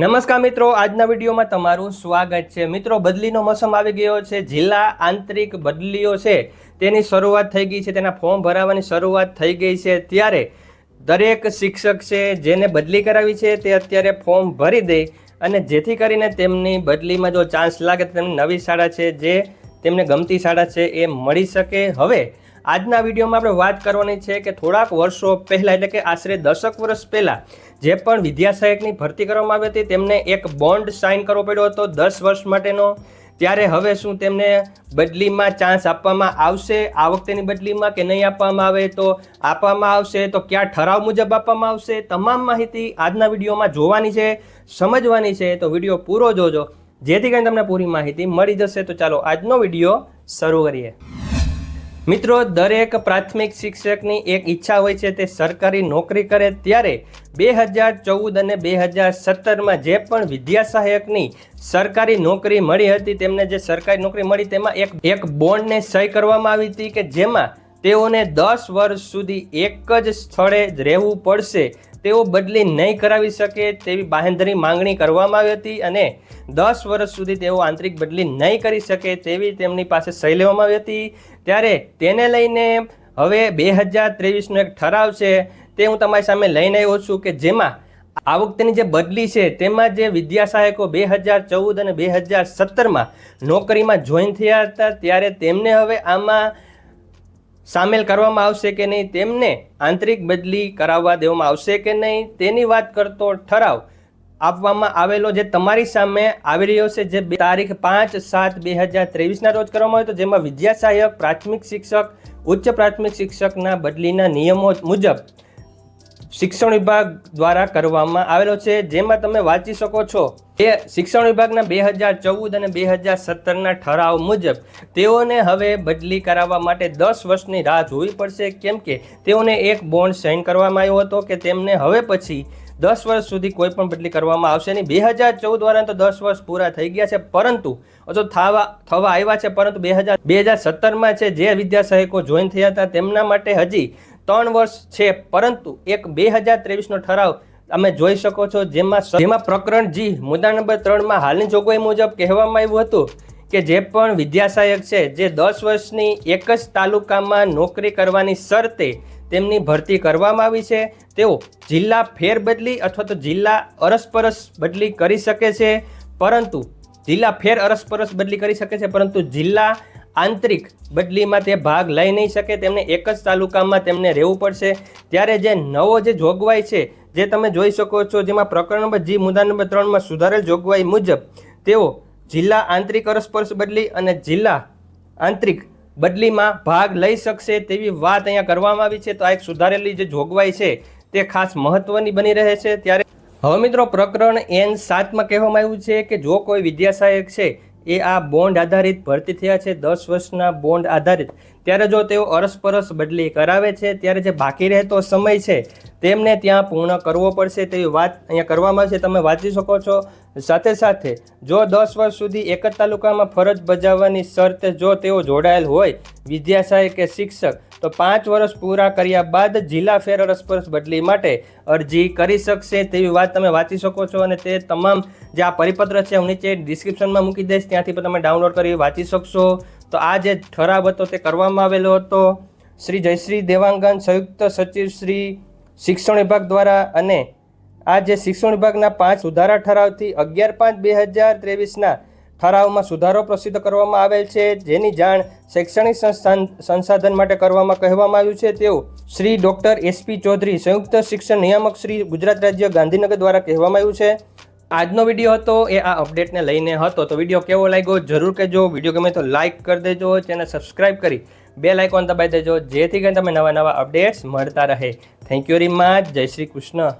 નમસ્કાર મિત્રો, આજના વિડીયોમાં તમારું સ્વાગત છે. મિત્રો, બદલીનો મોસમ આવી ગયો છે. જિલ્લા આંતરિક બદલીઓ છે. તેની શરૂઆત થઈ ગઈ છે. તેના ફોર્મ ભરાવાની શરૂઆત થઈ ગઈ છે. ત્યારે દરેક શિક્ષક છે, જેને બદલી કરાવી છે, તે અત્યારે ફોર્મ ભરી દે અને જેથી કરીને તેમની બદલીમાં જો ચાન્સ લાગે તો તેમની નવી શાળા છે, જે તેમને ગમતી શાળા છે, એ મળી શકે. હવે આજના વિડીયોમાં આપણે વાત કરવાની છે કે થોડાક વર્ષો પહેલાં એટલે કે આશરે દશક વર્ષ પહેલાં જે પણ વિદ્યા ભરતી કરવામાં આવી હતી, તેમને એક બોન્ડ સાઇન કરવો પડ્યો હતો દસ વર્ષ માટેનો. ત્યારે હવે શું તેમને બદલીમાં ચાન્સ આપવામાં આવશે? આ વખતેની બદલીમાં કે નહીં આપવામાં આવે તો આપવામાં આવશે? તો ક્યાં ઠરાવ મુજબ આપવામાં આવશે? તમામ માહિતી આજના વિડીયોમાં જોવાની છે, સમજવાની છે. તો વીડિયો પૂરો જોજો. જેથી કરીને તમને પૂરી માહિતી મળી જશે. તો ચાલો આજનો વીડિયો શરૂ કરીએ. મિત્રો, દરેક પ્રાથમિક શિક્ષકની એક ઈચ્છા હોય છે તે સરકારી નોકરી કરે ત્યારે બે હજાર ચૌદ અને બે હજાર સત્તરમાં જે પણ વિદ્યા સહાયકની સરકારી નોકરી મળી હતી, તેમને જે સરકારી નોકરી મળી તેમાં એક એક બોન્ડને સહી કરવામાં આવી હતી કે જેમાં તેઓને દસ વર્ષ સુધી એક જ સ્થળે રહેવું પડશે, તેઓ બદલી નહીં કરાવી શકે તેવી બાહેંધરી માંગણી કરવામાં આવી હતી અને દસ વર્ષ સુધી તેઓ આંતરિક બદલી નહીં કરી શકે તેવી તેમની પાસે સહી લેવામાં આવી હતી. ત્યારે તેને લઈને હવે બે હજાર ત્રેવીસનો એક ઠરાવ છે, તે હું તમારી સામે લઈને આવ્યો છું કે જેમાં આ વખતેની જે બદલી છે, તેમાં જે વિદ્યા સહાયકો બે હજાર ચૌદ અને બે હજાર સત્તરમાં નોકરીમાં જોઈન થયા હતા, ત્યારે તેમને હવે આમાં સામેલ કરવામાં આવશે કે નહીં, તેમને આંતરિક બદલી કરાવવા દેવામાં આવશે કે નહીં, તેની વાત કરતો ઠરાવ આપવામાં આવેલો જે તમારી સામે આવી રહ્યો છે, જે તારીખ પાંચ સાત બે હજાર ત્રેવીસના રોજ કરવામાં આવ્યો હતો, જેમાં વિદ્યા સહાયક, પ્રાથમિક શિક્ષક, ઉચ્ચ પ્રાથમિક શિક્ષકના બદલીના નિયમો મુજબ શિક્ષણ વિભાગ દ્વારા કરવામાં આવેલો છે. જેમાં તમે વાંચી શકો છો એ શિક્ષણ વિભાગના બે હજાર ચૌદ અને બે હજાર સત્તરના ઠરાવ મુજબ તેઓને હવે બદલી કરાવવા માટે દસ વર્ષની રાહ જોવી પડશે. કેમ કે તેઓને એક બોન્ડ સાઇન કરવામાં આવ્યો હતો કે તેમને હવે પછી દસ વર્ષ સુધી કોઈ પણ બદલી કરવામાં આવશે નહીં. બે હજાર ચૌદ વાળા તો દસ વર્ષ પૂરા થઈ ગયા છે, પરંતુ હજુ થવા થવા આવ્યા છે, પરંતુ બે હજાર બે હજાર સત્તરમાં છે, જે વિદ્યા સહાયકો જોઈન થયા હતા, તેમના માટે હજી ત્રણ વર્ષ છે, પરંતુ એક બે હજાર ત્રેવીસનો ઠરાવ તમે જોઈ શકો છો, જેમાં જેમાં પ્રકરણ જી મુદ્દા નંબર ત્રણમાં હાલની જોગવાઈ મુજબ કહેવામાં આવ્યું હતું કે જે પણ વિદ્યાસહાયક છે, જે દસ વર્ષની એક જ તાલુકામાં નોકરી કરવાની શરતે તેમની ભરતી કરવામાં આવી છે. તેઓ જિલ્લા ફેરબદલી અથવા તો જિલ્લા અરસપરસ બદલી કરી શકે છે. પરંતુ જિલ્લા ફેર અરસપરસ બદલી કરી શકે છે, પરંતુ જિલ્લા આંતરિક બદલીમાં તે ભાગ લઈ નહીં શકે. તેમને એક જ તાલુકામાં તેમને રહેવું પડશે. ત્યારે જે નવો જે જોગવાઈ છે, જે તમે જોઈ શકો છો, જેમાં પ્રકરણ નંબર જી, મુદ્દા નંબર ત્રણમાં સુધારેલ જોગવાઈ મુજબ, તેઓ જિલ્લા આંતરિક અરસપરસ બદલી અને જિલ્લા આંતરિક બદલીમાં ભાગ લઈ શકશે તેવી વાત અહીંયા કરવામાં આવી છે. તો આ એક સુધારેલી જે જોગવાઈ છે તે ખાસ મહત્વની બની રહે છે. ત્યારે હવે મિત્રો પ્રકરણ એન સાતમાં કહેવામાં આવ્યું છે કે જો કોઈ વિદ્યાસહાયક છે એ આ બોન્ડ આધારિત ભરતી થયા છે. દસ વર્ષના બોન્ડ આધારિત ત્યારે જો તેઓ અરસપરસ બદલી કરાવે છે, ત્યારે જે બાકી રહેતો સમય છે, તેમને ત્યાં પૂર્ણ કરવો પડશે. તેવી વાત અહીંયા કરવામાં આવશે તમે વાંચી શકો છો. સાથે સાથે, જો દસ વર્ષ સુધી એક જ તાલુકામાં ફરજ બજાવવાની શરત જો તેઓ જોડાયેલ હોય વિદ્યાશાય કે શિક્ષક, તો પાંચ વર્ષ પૂરા કર્યા બાદ જિલ્લા ફેર અરસપરસ બદલી માટે અરજી કરી શકશે. તેવી વાત તમે વાંચી શકો છો અને તે તમામ જે આ પરિપત્ર છે, હું નીચે ડિસ્ક્રિપ્શનમાં મૂકી દઈશ. ત્યાંથી પણ તમે ડાઉનલોડ કરી વાંચી શકશો. તો આ જે ઠરાવ હતો તે કરવામાં આવેલો હતો. શ્રી જયશ્રી દેવાંગન સંયુક્ત સચિવ શ્રી શિક્ષણ વિભાગ દ્વારા અને આ જે શિક્ષણ વિભાગના પાંચ સુધારા ઠરાવથી અગિયાર પાંચ બે હજાર ત્રેવીસના ઠરાવમાં સુધારો પ્રસિદ્ધ કરવામાં આવેલ છે. જેની જાણ શૈક્ષણિક સંસ્થાન સંસાધન માટે કરવામાં કહેવામાં આવ્યું છે. તેવું શ્રી ડૉક્ટર એસપી ચૌધરી સંયુક્ત શિક્ષણ નિયામક શ્રી ગુજરાત રાજ્ય ગાંધીનગર દ્વારા કહેવામાં આવ્યું છે. આજનો વીડિયો હતો એ આ અપડેટને લઈને હતો. તો વીડિયો કેવો લાગ્યો જરૂર કહેજો. વીડિયો ગમે તો લાઇક કરી દેજો, ચેનલ સબસ્ક્રાઇબ કરી બે લાઇકોન દબાઈ દેજો, જેથી કરીને તમે નવા નવા અપડેટ્સ મળતા રહે. થેન્ક યુ વેરી મચ જય શ્રી કૃષ્ણ.